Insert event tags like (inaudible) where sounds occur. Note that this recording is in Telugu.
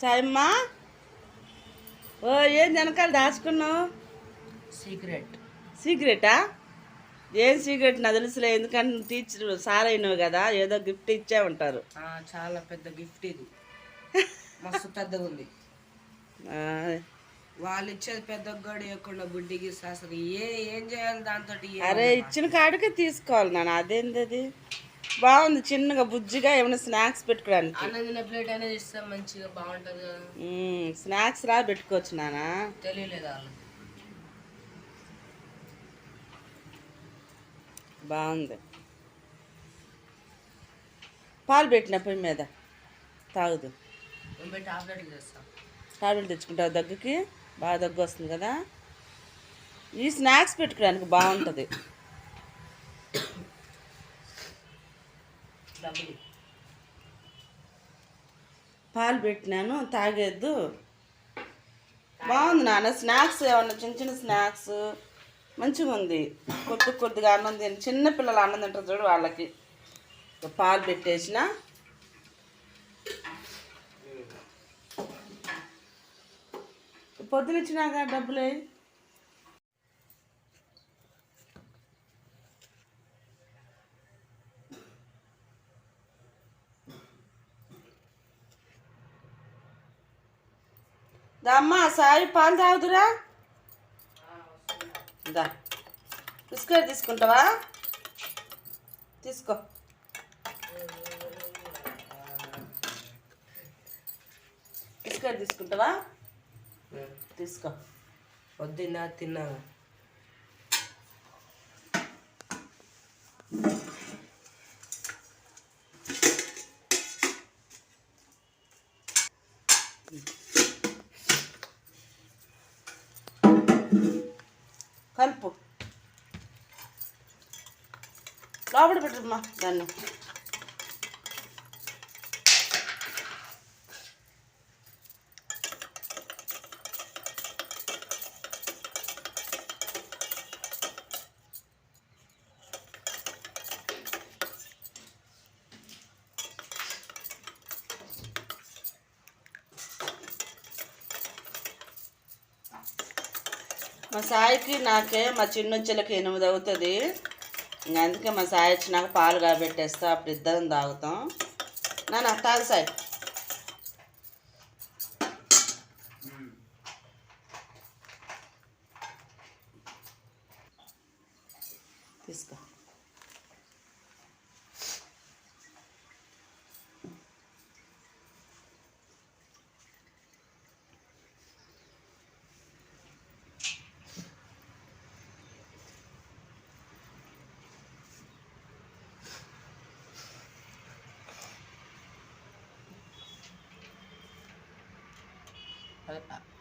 చాయమ్మా ఓ ఏం వెనకాల దాచుకున్నావు? సీక్రెట్. సీక్రెటా? ఏం సీక్రెట్ నా తెలుసులే ఎందుకంటే టీచర్ సార్ అయినావు కదా ఏదో గిఫ్ట్ ఇచ్చే ఉంటారు చాలా పెద్ద గిఫ్ట్ ఇది. (laughs) మస్తు పెద్దగా ఉంది వాళ్ళు ఇచ్చేది పెద్ద గడి ఎక్కడ బుడ్డికి అసలు ఏ ఏం చేయాలి దాంతో అరే ఇచ్చిన కాడికే తీసుకోవాలి నాన్న అదేంది అది? బాగుంది చిన్నగా బుజ్జిగా ఏమైనా స్నాక్స్ పెట్టుకోవడానికి అన్నం ప్లేట్ అనేది ఇస్తే మంచిగా బాగుంటది స్నాక్స్ రా పెట్టుకోవచ్చు నాన్న తెలియలేదు బాగుంది. పాలు పెట్టిన పొయ్యి మీద? తాగుదు. నేను టాబ్లెట్ తెచ్చుకుంటావు దగ్గుకి బాగా దగ్గు వస్తుంది కదా. ఈ స్నాక్స్ పెట్టుకోవడానికి బాగుంటుంది. డబ్బులు పాలు పెట్టినాను తాగేద్దు. బాగుంది నాన్న స్నాక్స్ ఏమన్నా చిన్న చిన్న స్నాక్స్? మంచిగా ఉంది. కొద్ది కొద్దిగా అన్నం తిని చిన్న పిల్లలు అన్నం తింటారు చూడు వాళ్ళకి. పాలు పెట్టేసిన. పొద్దునిచ్చినాక ఇచ్చినాక డబ్బులే? దమ్మా సాయి పాలు తాగుదురా. దా. బిస్కెట్ తీసుకుంటావా? తీసుకో. బిస్కెట్ తీసుకుంటావా? తీసుకో. పొద్దున్న తిన్నా. కలుపు. లోపల పెట్టమ్మా దాన్ని. మా సాయికి నాకే మా చిన్నొచ్చెలకి ఎనిమిది అవుతుంది. అందుకే మా సాయి వచ్చినాక పాలు కాబెట్టేస్తా అప్పుడు ఇద్దరం తాగుతాం. నాన్న తాగు సాయి. తీసుకో. Bye.